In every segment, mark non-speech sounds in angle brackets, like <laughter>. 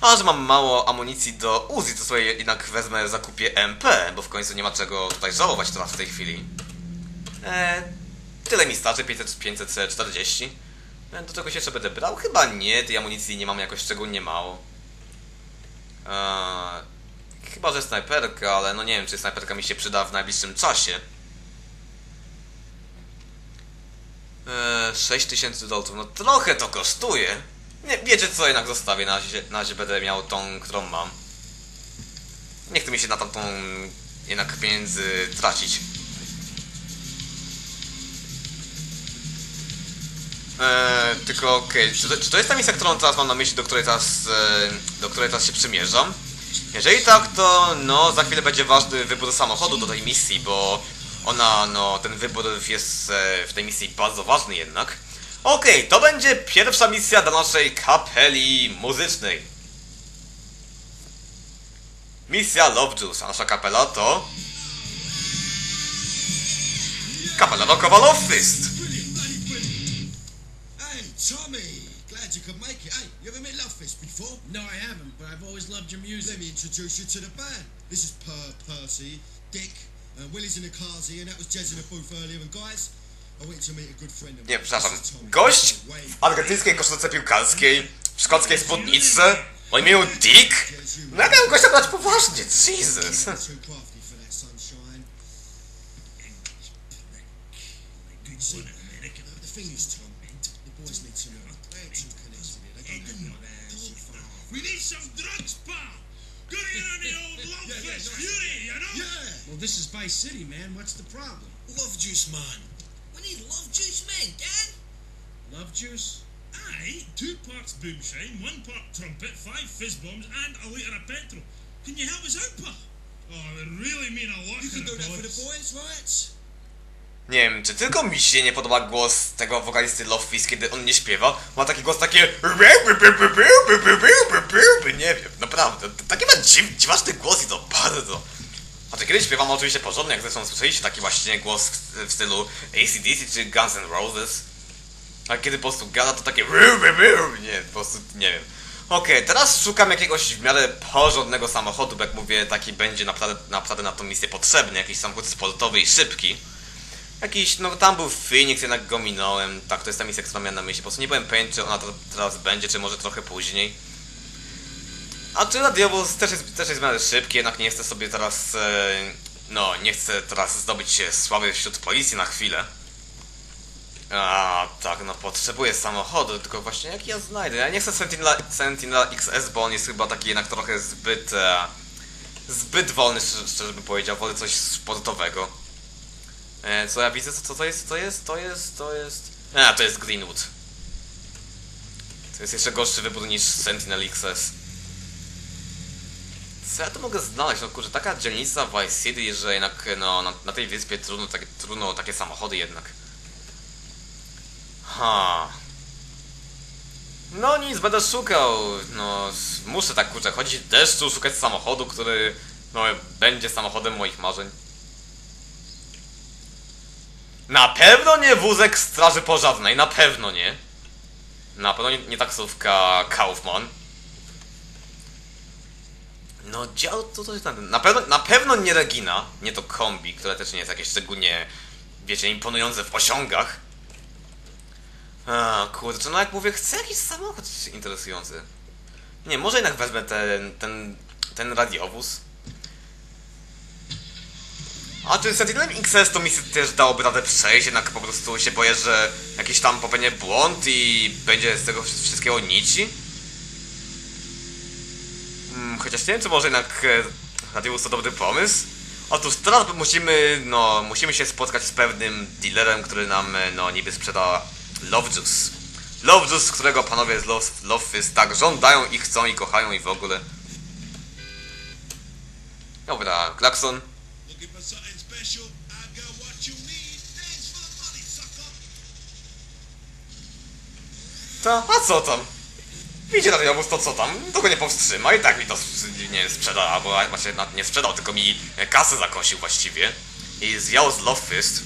A że mam mało amunicji do Uzi, to sobie jednak wezmę, zakupię MP, bo w końcu nie ma czego tutaj żałować teraz w tej chwili. Eee, tyle mi starczy, 500, 540. E, Do czegoś jeszcze będę brał? Chyba nie, tej amunicji nie mam jakoś szczególnie mało. Eee, chyba, że snajperka, ale no nie wiem, czy snajperka mi się przyda w najbliższym czasie. Eee, 6000 dolców, no trochę to kosztuje. Nie, wiecie co, jednak zostawię, na razie, na razie będę miał tą, którą mam. Nie chcę mi się na tamtą jednak pieniędzy tracić. Eee, tylko okej, czy, to- czy to jest ta misja, którą teraz mam na myśli, do której teraz, e, do której teraz się przymierzam? Jeżeli tak, to no za chwilę będzie ważny wybór samochodu do tej misji, bo ona, no ten wybór jest e, w tej misji bardzo ważny jednak. Okej, to będzie pierwsza misja dla naszej kapeli muzycznej. Misja Love Juice, a nasza kapela to... Kapela rockowa Love Fist. Hey, Tommy! Glad you could make it. Hey, you ever met Love Fist before? No, I haven't, but I've always loved your music. Let me introduce you to the band. This is Per Percy, Dick, and Willie's in the cars here, and that was Jez in the booth earlier. And guys, I went to meet a good friend of mine. Nie, przepraszam. Gość w argentyńskiej koszulce piłkarskiej, w szkockiej spódniczce, o imieniu Dick? No ja miałem gościa brać poważnie, Jesus. We need some drugs, pal. On the old fury, you know? Yeah! Well, this is Vice City, man. What's the problem? Love juice, man. Love juice, man, Dad. Love juice? Aye, two parts boomshine, one part trumpet, five fizz bombs, and a litre of petrol. Can you help us out, pal? Oh, it would really mean a lot You can do the that for the boys. right? Nie wiem, czy tylko mi się nie podoba głos tego wokalisty Love Fist, kiedy on nie śpiewa. Ma taki głos takie... <laughs> Nie wiem, naprawdę. Taki ma dziw, dziwaczny głos i to bardzo. Znaczy, kiedy śpiewam oczywiście porządnie, jak zresztą słyszeliście taki właśnie głos w, w stylu ACDC czy Guns N' Roses. A kiedy po prostu gada, to takie... Nie, po prostu nie wiem. Okej, teraz szukam jakiegoś w miarę porządnego samochodu, bo jak mówię, taki będzie naprawdę, naprawdę na tą misję potrzebny. Jakiś samochód sportowy i szybki. Jakiś, no tam był Phoenix, jednak go minąłem. Tak, to jest ta misja, którą miałem na myśli. Po prostu nie byłem pewien, czy ona teraz będzie, czy może trochę później. A czy radiowóz też jest, też jest szybki, jednak nie chcę sobie teraz, e, no, nie chcę teraz zdobyć się sławy wśród policji na chwilę. A, tak, no potrzebuję samochodu, tylko właśnie jak ja znajdę? Ja nie chcę Sentinela, Sentinela XS, bo on jest chyba taki jednak trochę zbyt, e, zbyt wolny, szczerze, szczerze bym powiedział. Wolę coś sportowego. E, co ja widzę? Co, co to jest? To jest? To jest? To jest? A, to jest Greenwood. To jest jeszcze gorszy wybór niż Sentinel XS. Co ja tu mogę znaleźć? No kurczę, taka dzielnica Vice City, że jednak no, na, na tej wyspie trudno, takie, trudno takie samochody jednak. Ha. No nic, będę szukał. No, muszę tak kurczę chodzić w deszczu, szukać samochodu, który no, będzie samochodem moich marzeń. Na pewno nie wózek straży pożarnej, na pewno nie. Na pewno nie, nie taksówka Kaufman. No dział to coś tam. Na pewno, na pewno nie Regina, nie to kombi, które też nie jest jakieś szczególnie, wiecie, imponujące w osiągach. A, kurczę, no jak mówię, chcę jakiś samochód interesujący. Nie, może jednak wezmę ten, ten, ten radiowóz. A czy Sentinelem XS to mi też dałoby radę przejść, jednak po prostu się boję, że jakiś tam popełnię błąd i będzie z tego wszystkiego nici. Chociaż nie wiem, czy może jednak e, radiowóz to dobry pomysł. Otóż teraz musimy, no, musimy się spotkać z pewnym dealerem, który nam, e, no, niby sprzeda Love Juice. Love Juice, którego panowie z Love, Love Fist tak żądają i chcą i kochają i w ogóle. Dobra, klakson. To, a co tam? Widzicie radiowóz, to co tam? To go nie powstrzyma i tak mi to nie sprzeda, albo właśnie nie sprzedał, tylko mi kasę zakosił właściwie. I zjął z Love Fist.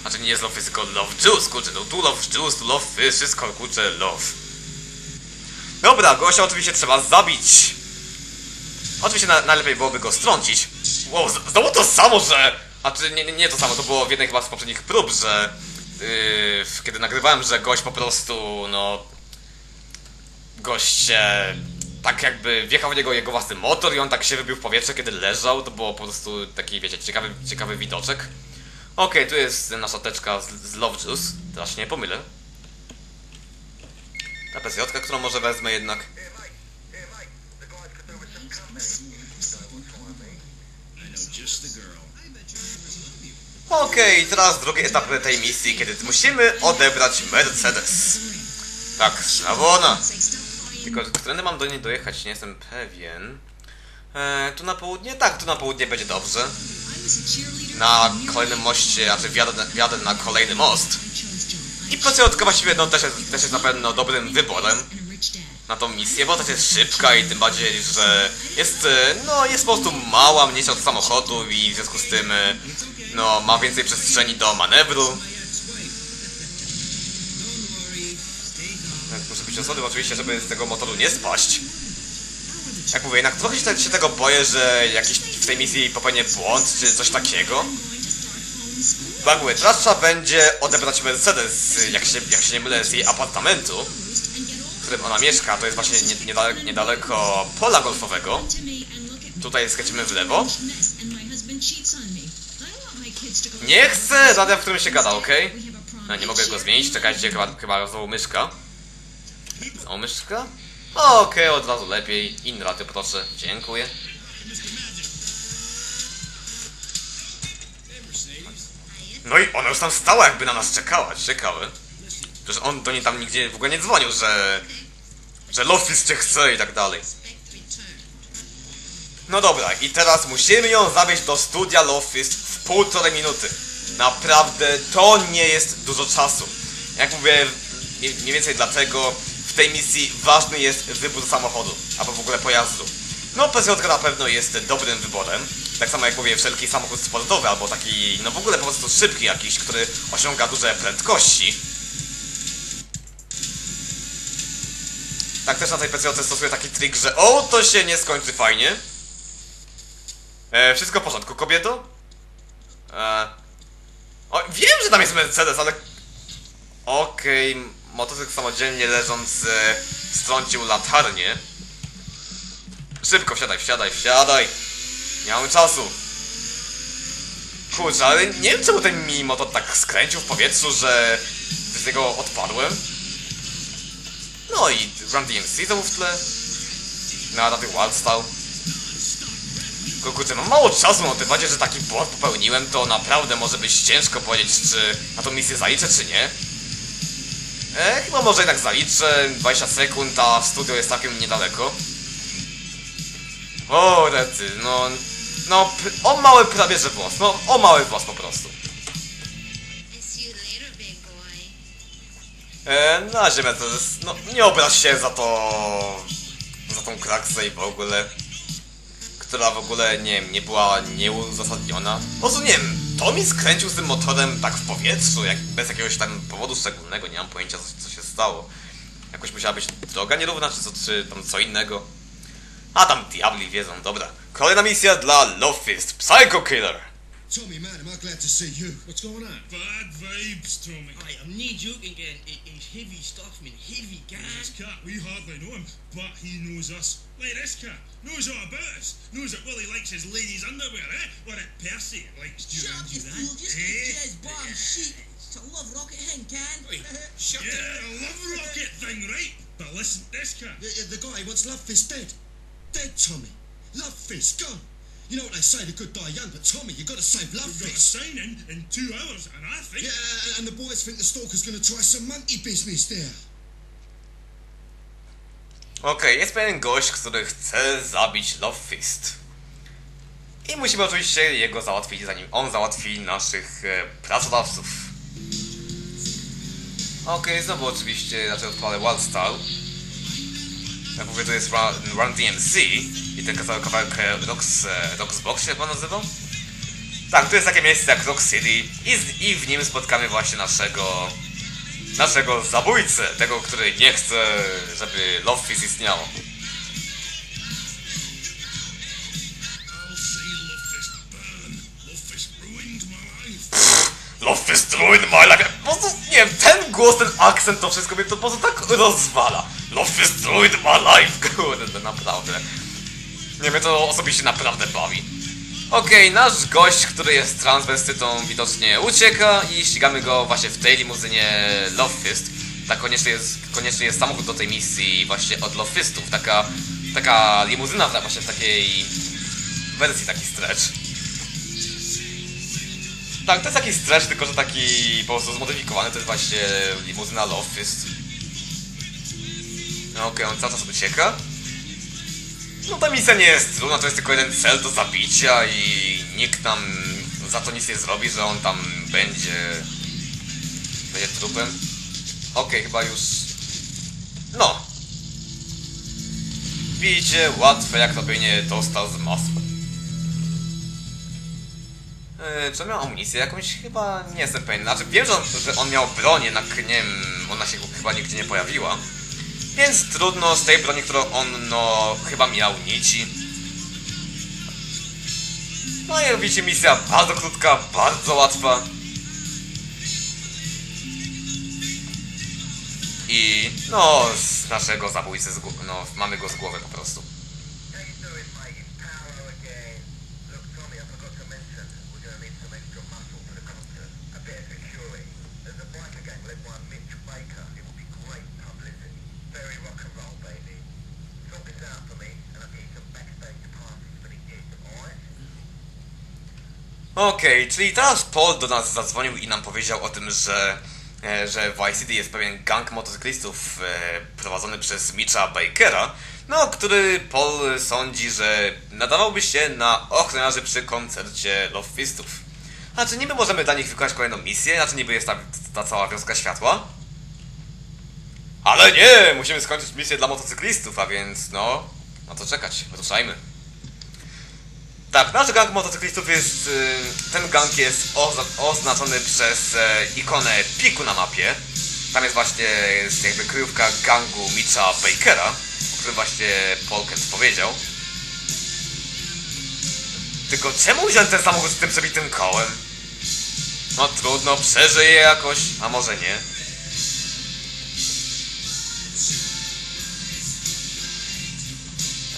Znaczy nie z Love Fist, tylko Love Juice, kurczę, no tu Love Juice, tu Love Fist, wszystko kurczę Love. Dobra, gościa oczywiście trzeba zabić. Oczywiście na, najlepiej byłoby go strącić. Wow, znowu to samo, że... A czy nie, nie to samo, to było w jednej chyba z poprzednich prób, że... Yy, kiedy nagrywałem, że gość po prostu, no... Gość e, tak jakby wjechał w niego jego własny motor i on tak się wybił w powietrze, kiedy leżał. To było po prostu taki, wiecie, ciekawy, ciekawy widoczek. Okej, tu jest nasza teczka z, z Love Juice. Teraz się nie pomylę. Ta PSJ, którą może wezmę jednak. Okej, teraz drugi etap tej misji, kiedy musimy odebrać Mercedes. Tak, znowu ona. Tylko, którędy mam do niej dojechać, nie jestem pewien. E, tu na południe? Tak, tu na południe będzie dobrze. Na kolejnym moście, znaczy wjadę, wjadę na kolejny most. I PCJ właściwie no, też, jest, też jest na pewno dobrym wyborem na tą misję, bo też jest szybka i tym bardziej, że jest, e, no, jest po prostu mała, mniejsza od samochodu i w związku z tym, e, no, ma więcej przestrzeni do manewru. Osoby oczywiście, żeby z tego motoru nie spaść. Jak mówię, jednak trochę się, się tego boję, że jakiś w tej misji popełnię błąd, czy coś takiego. Mówię, teraz trzeba będzie odebrać Mercedes, jak się, jak się nie mylę, z jej apartamentu, w którym ona mieszka, to jest właśnie nie, niedaleko, niedaleko pola golfowego. Tutaj skręcimy w lewo. Nie chcę radia, w którym się gada, okej? No, nie mogę go zmienić, czekajcie, chyba, chyba znowu myszka. Myszka? Okej, od razu lepiej. Radio proszę, dziękuję. No i ona już tam stała, jakby na nas czekała, ciekawe. Przecież on do niej tam nigdzie w ogóle nie dzwonił, że... Że Lofis cię chce i tak dalej. No dobra, i teraz musimy ją zawieźć do studia Lofist w półtorej minuty. Naprawdę, to nie jest dużo czasu. Jak mówię, mniej więcej dlatego tej misji ważny jest wybór samochodu, albo w ogóle pojazdu. No, PSJ na pewno jest dobrym wyborem. Tak samo jak mówię, wszelki samochód sportowy, albo taki, no w ogóle po prostu szybki jakiś, który osiąga duże prędkości. Tak też na tej PCOC stosuję taki trik, że o, to się nie skończy fajnie. E, wszystko w porządku, kobieto? E, o, wiem, że tam jest Mercedes, ale... Okej, motocykl samodzielnie leżąc e, strącił latarnię. Szybko, wsiadaj, wsiadaj, wsiadaj! Nie mamy czasu. Kurczę, ale nie wiem czemu ten mi motor tak skręcił w powietrzu, że z niego odpadłem. No i Run DMC znowu w tle. Na na tych Wildstyle. Tylko kurczę, mam mało czasu, no tym bardziej, że taki błąd popełniłem, to naprawdę może być ciężko powiedzieć, czy na tą misję zaliczę, czy nie. E, chyba może jednak zaliczę, 20 sekund, a studio jest całkiem niedaleko. O, rety, no... No, o mały prawie że włos, no, o mały włos po prostu. E, na razie Mercedes, no nie obraź się za to... za tą kraksę i w ogóle. Która w ogóle, nie wiem, nie była nieuzasadniona. Po prostu nie wiem, to mi skręcił z tym motorem tak w powietrzu, jak, bez jakiegoś tam powodu szczególnego, nie mam pojęcia co, co się stało. Jakoś musiała być droga nierówna, czy, co, czy tam co innego. A tam diabli wiedzą, dobra. Kolejna misja dla Love Fist, Psycho Killer. Tommy, man, am I glad to see you. What's going on? Bad vibes, Tommy. I am knee joking again. It is heavy stuff, man. Heavy This gas. cat, we hardly know him, but he knows us. Like this cat, knows all about us. Knows that Willie likes his ladies' underwear, eh? Or that Percy likes Shut Duran up, you Duran. fool. Just eh? get jazz bomb shit. It's a love rocket hen, can? <laughs> Shut Yeah, a love rocket thing, right? But listen, this cat. The, the guy wants Love Fist dead. Dead, Tommy. Love Fist, gone. You know what they say, the good die young, but Tommy, you got to save Love We've got a Fist. in in two hours, and I think. Yeah, and the boys think the stalker's going to try some monkey business there. Okej, jest pewien gość, który chce zabić Love Fist. I musimy oczywiście jego załatwić, zanim on załatwi naszych e, pracodawców. Okej, znowu oczywiście, znaczy odpalę Wildstar. Jak mówię, to jest Run, Run DMC i ten kawałek, kawałek Rocks, e, Rocksbox się chyba nazywał? Tak, to jest takie miejsce jak Rock City i, z, i w nim spotkamy właśnie naszego naszego zabójcę, tego, który nie chce, żeby Love Fist istniało. Love Fist ruined my life. Po prostu, nie wiem, ten głos, ten akcent, to wszystko mnie to po prostu tak rozwala. Love Fist ruined my life. <laughs> Kurde, naprawdę. Nie mnie to osobiście naprawdę bawi. Okej, nasz gość, który jest transwestytą, widocznie ucieka i ścigamy go właśnie w tej limuzynie Love Fist. Tak koniecznie jest, koniecznie jest samochód do tej misji właśnie od Love Fistów. Taka, taka limuzyna właśnie w takiej wersji, taki stretch. Tak, to jest taki stretch, tylko że taki po prostu zmodyfikowany, to jest właśnie limuzyna Love Fist. No okej, on cały czas ucieka. No ta misja nie jest trudna, to jest tylko jeden cel do zabicia i nikt nam za to nic nie zrobi, że on tam będzie... będzie trupem. Okej, chyba już... No. Widzicie, łatwe jak robienie tosta z masłem. Yy, czy on miał amunicję jakąś? Chyba nie jestem pewien. Znaczy wiem, że on, że on miał broń, jednak nie wiem, ona się chyba nigdzie nie pojawiła. Więc trudno z tej broni, którą on no chyba miał nici. No i widzicie, misja bardzo krótka, bardzo łatwa. I no z naszego zabójcy, no mamy go z głowy po prostu. How you doing, mate? It's Paolo again. Look, Tommy, I forgot to mention, we're going to need some extra muscle for the concert. A bit of security. There's a biker gang led by Mitch Baker. It will be great publicity. Very rock and roll, baby. Sort this out for me, and I'll get you some backstage passes for the gig, alright? Okej, czyli teraz Paul do nas zadzwonił i nam powiedział o tym, że, e, że w Vice City jest pewien gang motocyklistów e, prowadzony przez Mitcha Bakera, no, który Paul sądzi, że nadawałby się na ochroniarzy przy koncercie Love Fistów. A czy niby możemy dla nich wykonać kolejną misję? A czy niby jest ta, ta cała wioska światła? Ale nie! Musimy skończyć misję dla motocyklistów, a więc no... No to czekać, ruszajmy. Tak, nasz gang motocyklistów jest. y, Ten gang jest oznaczony przez e, ikonę piku na mapie. Tam jest właśnie jest jakby kryjówka gangu Mitcha Bakera, o którym właśnie Paul powiedział. Tylko czemu wziąć ten samochód z tym przebitym kołem? No trudno, przeżyje jakoś, a może nie.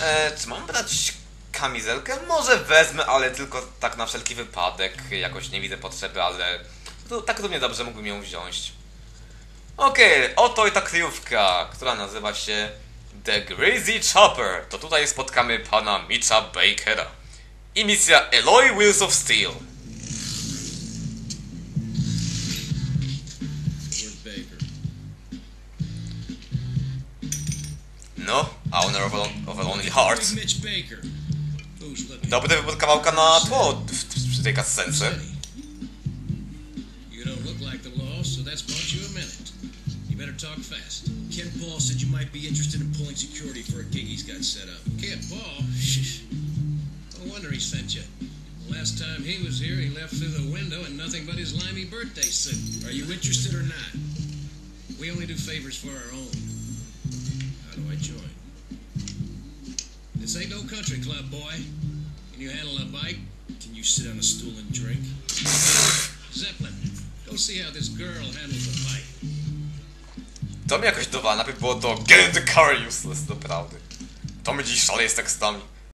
E, czy mam brać kamizelkę? Może wezmę, ale tylko tak na wszelki wypadek. Jakoś nie widzę potrzeby, ale tak równie dobrze mógłbym ją wziąć. Okej, oto i ta kryjówka, która nazywa się The Greasy Chopper. To tutaj spotkamy pana Mitcha Bakera. I misja Eloy Wheels of Steel. No, a Owner of a, of a Lonely Heart. Mitch Baker? Dobry wybór kawałka na tło przy tej kascence. You don't look like the law, so that's bought you a minute. You better talk fast. Ken Paul said you might be interested in pulling security for a gig he's got set up. Ken Paul? Shh. <laughs> No wonder he sent you. Last time he was here, he left through the window in nothing but his limey birthday suit. Are you interested or not? We only do favors for our own. How do I join? This ain't no country club, boy. Can you handle a bike? Can you sit on a stool and drink? Zeppelin, go see how this girl handles a bike. To mi jakoś dawa, najpierw było to Get in the car useless, naprawdę. To my dziś szaleje z tekstami.